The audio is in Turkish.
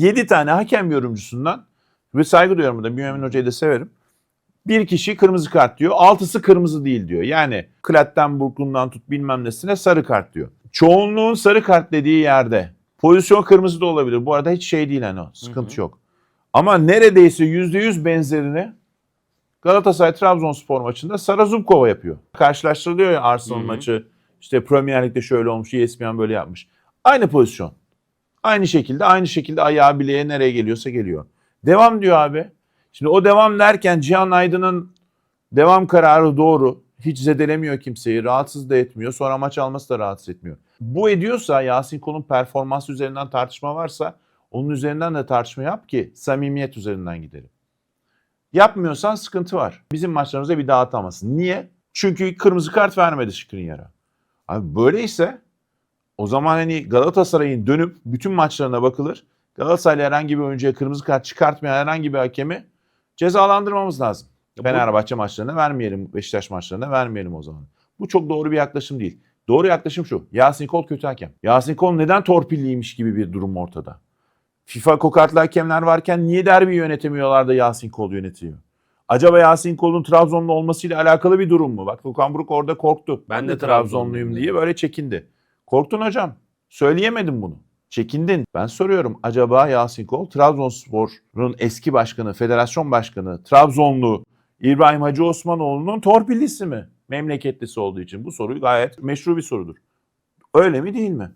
7 tane hakem yorumcusundan ve saygı duyuyorum burada. Bünyamin Hoca'yı da severim. Bir kişi kırmızı kart diyor. Altısı kırmızı değil diyor. Yani Klattenburg'undan tut bilmem nesine sarı kart diyor. Çoğunluğun sarı kart dediği yerde pozisyon kırmızı da olabilir. Bu arada hiç şey değil hani o. Sıkıntı yok. Ama neredeyse %100 benzerini Galatasaray Trabzonspor maçında Sara Zubkova yapıyor. Karşılaştırılıyor ya Arsenal Hı hı. maçı. İşte Premier Lig'de şöyle olmuş, ESPN böyle yapmış. Aynı pozisyon. Aynı şekilde, aynı şekilde ayağı bileğe nereye geliyorsa geliyor. Devam diyor abi. Şimdi o devam derken Cihan Aydın'ın devam kararı doğru. Hiç zedelemiyor kimseyi, rahatsız da etmiyor. Sonra maç alması da rahatsız etmiyor. Bu ediyorsa Yasin Kol'un performansı üzerinden tartışma varsa onun üzerinden de tartışma yap ki samimiyet üzerinden gidelim. Yapmıyorsan sıkıntı var. Bizim maçlarımıza bir daha atamasın. Niye? Çünkü kırmızı kart vermedi Skriniar'a. Abi böyleyse o zaman hani Galatasaray'ın dönüp bütün maçlarına bakılır. Galatasaray'la herhangi bir oyuncuya kırmızı kart çıkartmayan herhangi bir hakemi cezalandırmamız lazım. Ya bu- Fenerbahçe maçlarına vermeyelim, Beşiktaş maçlarına vermeyelim o zaman. Bu çok doğru bir yaklaşım değil. Doğru yaklaşım şu. Yasin Kol kötü hakem. Yasin Kol neden torpilliymiş gibi bir durum ortada. FIFA kokartlı hakemler varken niye derbi yönetemiyorlar da Yasin Kol yönetiyor? Acaba Yasin Kol'un Trabzonlu olmasıyla alakalı bir durum mu? Bak Okan Buruk orada korktu. Ben, de Trabzonluyum diye böyle çekindi. Korktun hocam. Söyleyemedim bunu. Çekindin. Ben soruyorum acaba Yasin Kol Trabzonspor'un eski başkanı, federasyon başkanı, Trabzonlu İbrahim Hacı Osmanoğlu'nun torpillisi mi? Memleketlisi olduğu için bu soruyu gayet meşru bir sorudur. Öyle mi değil mi?